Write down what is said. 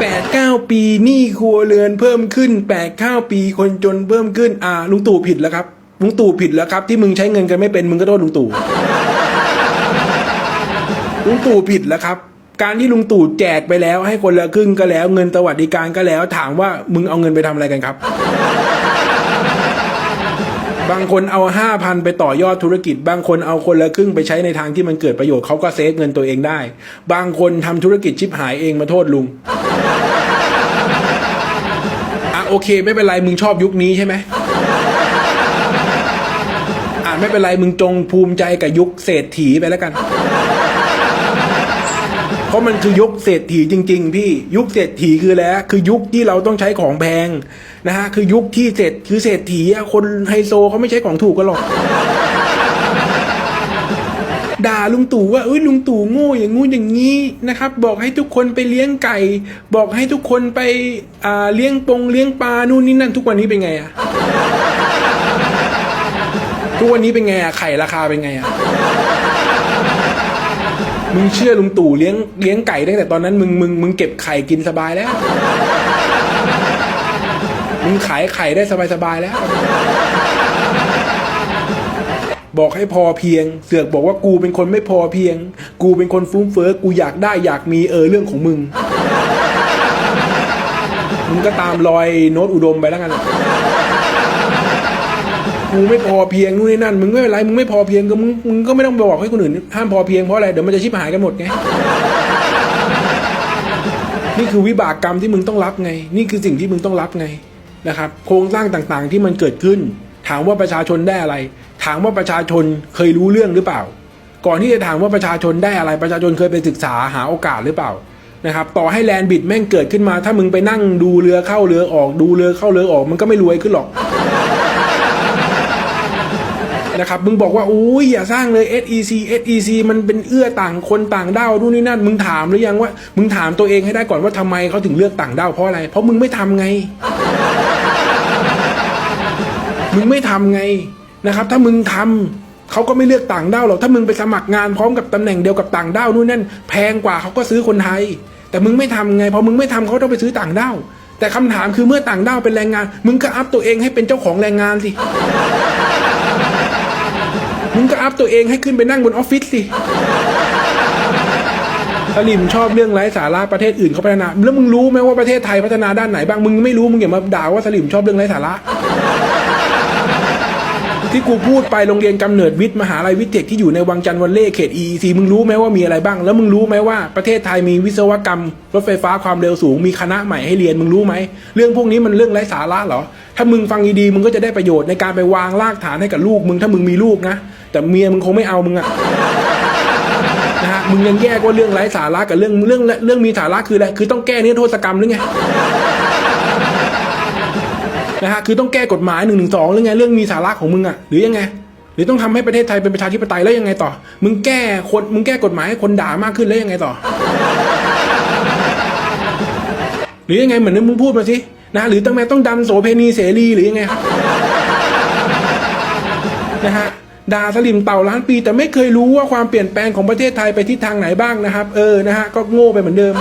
แปดเก้าปีหนี้ครัวเรือนเพิ่มขึ้นแปดเก้าปีคนจนเพิ่มขึ้น อ่าลุงตู่ผิดแล้วครับลุงตู่ผิดแล้วครับ ที่มึงใช้เงินกันไม่เป็นมึงก็โทษลุงตู่ลุงตู่ผิดแล้วครับ การที่ลุงตู่แจกไปแล้ว ให้คนละครึ่งก็แล้ว เงินสวัสดิการก็แล้ว ถามว่ามึงเอาเงินไปทำอะไรกันครับ บางคนเอาห้าพันไปต่อยอดธุรกิจ บางคนเอาคนละครึ่งไปใช้ในทางที่มันเกิดประโยชน์เขาก็เซฟเงินตัวเองได้ บางคนทำธุรกิจชิบหายเองมาโทษลุง อะ โอเค ไม่เป็นไรมึงชอบยุคนี้ใช่ไหมอะไม่เป็นไรมึงจงภูมิใจกับยุคเศรษฐีไปแล้วกัน เพราะมันคือยุคเศรษฐีจริง ๆ พี่ยุคเศรษฐีคือแล้วคือยุคที่เราต้องใช้ของแพงนะฮะคือยุคที่เศรษคือเศรษฐีคนไฮโซเขาไม่ใช้ของถูกกันหรอก ด่าลุงตู่ว่าเอ้ยลุงตู่โง่อย่างงู้นอย่างนี้นะครับ บอกให้ทุกคนไปเลี้ยงไก่ บอกให้ทุกคนไปอ่าเลี้ยงปงเลี้ยงปลานู่นนี่นั่น ทุกวันนี้เป็นไงอะทุกวันนี้เป็นไงอะไข่ราคาเป็นไงอะมึงเชื่อลุงตู่เลี้ยงเลี้ยงไก่ตั้งแต่ตอนนั้นมึงมึงมึงเก็บไข่กินสบายแล้ว มึงขายไข่ได้สบายๆแล้ว บอกให้พอเพียง เสือกบอกว่ากูเป็นคนไม่พอเพียง กูเป็นคนฟุ้งเฟ้อกูอยากได้อยากมีเออเรื่องของมึง มึงก็ตามรอยโน้ตอุดมไปแล้วกันกูไม่พอเพียงนู่นนี่นั่นมึงไม่เป็นไรมึงไม่พอเพียงก็มึงมึงก็ไม่ต้องบอกให้คนอื่นห้ามพอเพียงเพราะอะไรเดี๋ยวมันจะชิบหายกันหมดไงนี่คือวิบากกรรมที่มึงต้องรับไง นี่คือสิ่งที่มึงต้องรับไงนะครับ โครงสร้างต่างๆที่มันเกิดขึ้น ถามว่าประชาชนได้อะไร ถามว่าประชาชนเคยรู้เรื่องหรือเปล่า ก่อนที่จะถามว่าประชาชนได้อะไรประชาชนเคยไปศึกษาหาโอกาสหรือเปล่านะครับต่อให้แลนบิดแม่งเกิดขึ้นมา ถ้ามึงไปนั่งดูเรือเข้าเรือออกดูเรือเข้าเรือออกมันก็ไม่รวยขึ้นหรอกนะครับมึงบอกว่าอุ้ยอย่าสร้างเลย SEC SEC มันเป็นเอื้อต่างคนต่างด้าวนู่นนี่นั่น มึงถามหรือยังว่า มึงถามตัวเองให้ได้ก่อนว่าทำไมเขาถึงเลือกต่างด้าวเพราะอะไร เพราะมึงไม่ทำไง มึงไม่ทำไง นะครับถ้ามึงทำเขาก็ไม่เลือกต่างด้าวหรอกถ้ามึงไปสมัครงานพร้อมกับตำแหน่งเดียวกับต่างด้าวนู่นนั่นแพงกว่าเขาก็ซื้อคนไทย แต่มึงไม่ทำไงพอมึงไม่ทำเขาต้องไปซื้อต่างด้าวแต่คำถามคือเมื่อต่างด้าวเป็นแรงงาน มึงก็อัพตัวเองให้เป็นเจ้าของแรงงานสิมึงก็อัพตัวเองให้ขึ้นไปนั่งบนออฟฟิศสิสลิมชอบเรื่องไร้สาระประเทศอื่นเขาพัฒนา แล้วมึงรู้ไหมว่าประเทศไทยพัฒนาด้านไหนบ้าง มึงไม่รู้ มึงอย่ามาด่าว่าสลิมชอบเรื่องไร้สาระ ที่กูพูดไปโรงเรียนกำเนิดวิทย์มหาลัยวิทย์เทคที่อยู่ในวังจันทร์วันเล่เขต EEC มึงรู้ไหมว่ามีอะไรบ้าง แล้วมึงรู้ไหมว่าประเทศไทยมีวิศวกรรม รถไฟฟ้าความเร็วสูงมีคณะใหม่ให้เรียนมึงรู้ไหม เรื่องพวกนี้มันเรื่องไร้สาระเหรอ ถ้ามึงฟังดีๆมึงก็จะได้ประโยชน์ในการไปวางรากฐานให้กับลูกมึงถ้ามึงมีลูกนะ แต่เมียมึงคงไม่เอามึงอะนะฮะมึงยังแยกว่าเรื่องไร้สาระกับเรื่องเรื่องเรื่องมีสาระคืออะไรคือต้องแก้เนิรโทษกรรมหรือไง นะฮะคือต้องแก้กฎหมายหนึ่งหนึ่งสองหรือไงเรื่องมีสาระของมึงอะหรือยังไงหรือต้องทำให้ประเทศไทยเป็นประชาธิปไตยแล้วยังไงต่อ มึงแก้คนมึงแก้กฎหมายให้คนด่ามากขึ้นแล้วยังไงต่อ หรือยังไงเหมือนที่มึงพูดมาสินะหรือต้องแม้ต้องดันโสเพณีเสรีหรือยังไงครับนะฮะด่าสลิมเต่าล้านปี แต่ไม่เคยรู้ว่าความเปลี่ยนแปลงของประเทศไทยไปทิศทางไหนบ้างนะครับ เออนะฮะก็โง่ไปเหมือนเดิม